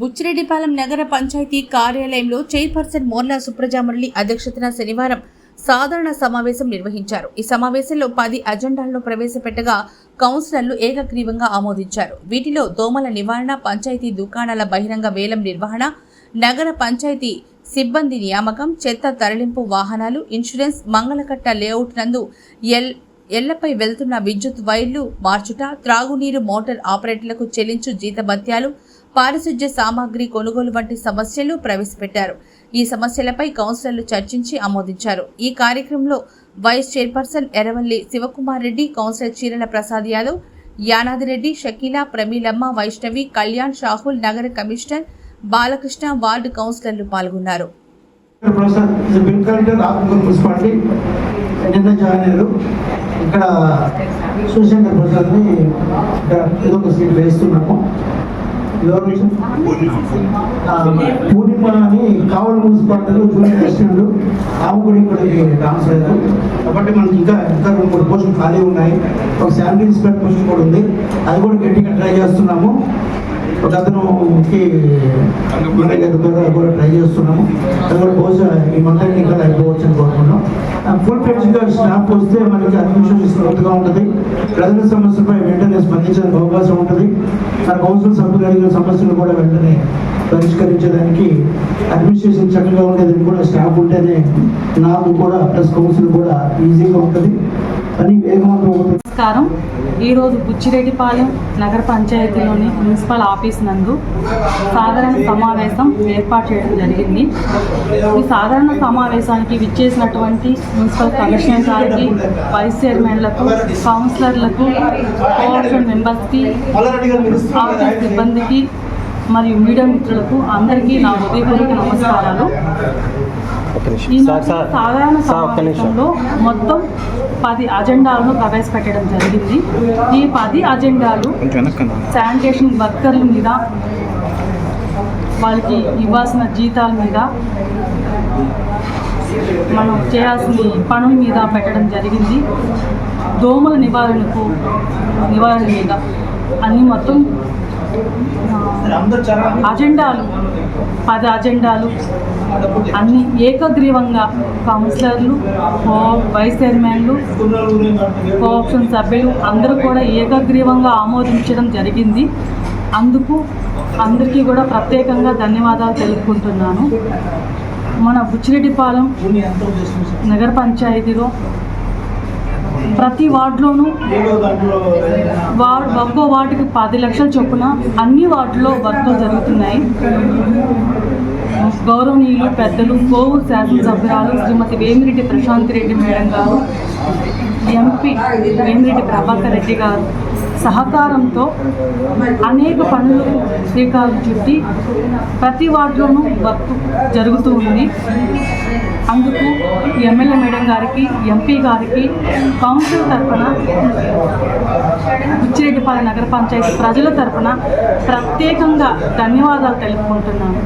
బుచ్చిరెడ్డిపాలెం నగర పంచాయతీ కార్యాలయంలో చైర్పర్సన్ మోర్లా సుప్రజామురళి అధ్యక్షతన శనివారం సాధారణ సమావేశం నిర్వహించారు. ఈ సమావేశంలో పది అజెండాలను ప్రవేశపెట్టగా కౌన్సిలర్లు ఏకగ్రీవంగా ఆమోదించారు. వీటిలో దోమల నివారణ పంచాయతీ దుకాణాల బహిరంగ వేలం నిర్వహణ నగర పంచాయతీ సిబ్బంది నియామకం చెత్త తరలింపు వాహనాలు ఇన్సూరెన్స్ మంగళకట్ట లేఅవుట్ నందు ఎల్ ఎళ్ళపై వెళ్తున్న విద్యుత్ వైర్లు మార్చుట త్రాగునీరు మోటార్ ఆపరేటర్లకు చెల్లించు జీతభత్యాలు పారిశుధ్య సామాగ్రి కొనుగోలు వంటి సమస్యలు ప్రవేశపెట్టారు. ఈ సమస్యలపై కౌన్సిలర్లు చర్చించి ఆమోదించారు. ఈ కార్యక్రమంలో vice chairperson Erravalli Sivakumar Reddy councillor Cheerala Prasad Yadav Yanadireddy Shakeela Pramilamma Vaishnavi Kalyan Shahul నగర కమిషనర్ బాలకృష్ణ వార్డు కౌన్సిలర్లు పాల్గొన్నారు. ఇక్కడ ఇక్కడ ఏదో ఒక సీట్ వేస్తున్నాము. పూర్ణిమ అని కావలి మున్సిపాలిటీలో జూనియర్ అసిస్టెంట్ ఆమె కూడా ఇక్కడికి ట్రాన్స్ఫర్ అయ్యారు కాబట్టి మనకి ఇంకా ఇంకా రెండు మూడు పోస్టులు ఖాళీ ఉన్నాయి. ఒక శాలరీ ఇన్స్పెక్టర్ పోస్ట్ కూడా ఉంది. అది కూడా గట్టిగా ట్రై చేస్తున్నాము. ద్వారా కూడా ట్రై చేస్తున్నాము. అది కూడా బహుశా ఈ మంత్రి ఇంకా అయిపోవచ్చు అని కోరుకున్నాం ఫుల్గా స్టాఫ్ వస్తే మనకి అడ్మినిస్ట్రేషన్ స్మూత్గా ఉంటుంది. ప్రజల సమస్యలపై వెంటనే స్పందించడానికి అవకాశం ఉంటుంది. మన కౌన్సిల్ సభ్యులు అడిగిన సమస్యలు కూడా వెంటనే పరిష్కరించడానికి అడ్మినిస్ట్రేషన్ చక్కగా ఉండేదని కూడా స్టాఫ్ ఉంటేనే నాకు కూడా ప్లస్ కౌన్సిల్ కూడా ఈజీగా ఉంటుంది. అని వేగవంతం ఉంటుంది నమస్కారం. ఈరోజు బుచ్చిరెడ్డిపాలెం నగర పంచాయతీలోని మున్సిపల్ ఆఫీస్ నందు సాధారణ సమావేశం ఏర్పాటు చేయడం జరిగింది. ఈ సాధారణ సమావేశానికి విచ్చేసినటువంటి మున్సిపల్ కమిషనర్ గారికి వైస్ చైర్మన్లకు కౌన్సిలర్లకు కోఆర్డినేషన్ మెంబర్స్కి ఆఫీస్ సిబ్బందికి మరియు మీడియా మిత్రులకు అందరికీ నా హృదయపూర్వక నమస్కారాలు. సాధారణ. సమావేశంలో మొత్తం పది అజెండాలను ప్రవేశపెట్టడం జరిగింది. ఈ పది అజెండాలు శానిటేషన్ వర్కర్ల మీద వాళ్ళకి ఇవ్వాల్సిన జీతాల మీద మనం చేయాల్సిన పనుల మీద పెట్టడం జరిగింది. దోమల నివారణకు నివారణ మీద. అన్ని మొత్తం అజెండాలు పది అజెండాలు అన్ని ఏకగ్రీవంగా కౌన్సిలర్లు కో- వైస్ చైర్మన్లు కోఆప్షన్ సభ్యులు అందరూ కూడా ఏకగ్రీవంగా ఆమోదించడం జరిగింది. అందుకు అందరికీ కూడా ప్రత్యేకంగా ధన్యవాదాలు తెలుపుకుంటున్నాను. మన బుచ్చిరెడ్డిపాలెం నగర పంచాయతీలో ప్రతి వార్డులోనూ వార్డ్ ఒక్కో వార్డుకి పది లక్షల చొప్పున అన్ని వార్డులో వర్కులు జరుగుతున్నాయి. గౌరవనీయులు పెద్దలు కోవూరు శాసనసభ్యురాలు శ్రీమతి వేమిరెడ్డి ప్రశాంత్ రెడ్డి మేడం గారు ఎంపీ వేమిరెడ్డి ప్రభాకర్ రెడ్డి గారు సహకారంతో అనేక పనులు శ్రీకారం చుట్టి ప్రతి వార్డులోనూ వర్క్ జరుగుతూ ఉంది. అందుకు ఎమ్మెల్యే మేడం గారికి ఎంపీ గారికి కౌన్సిల్ తరఫున బుచ్చిరెడ్డిపాలెం నగర పంచాయతీ ప్రజల తరఫున ప్రత్యేకంగా ధన్యవాదాలు తెలుపుకుంటున్నాను.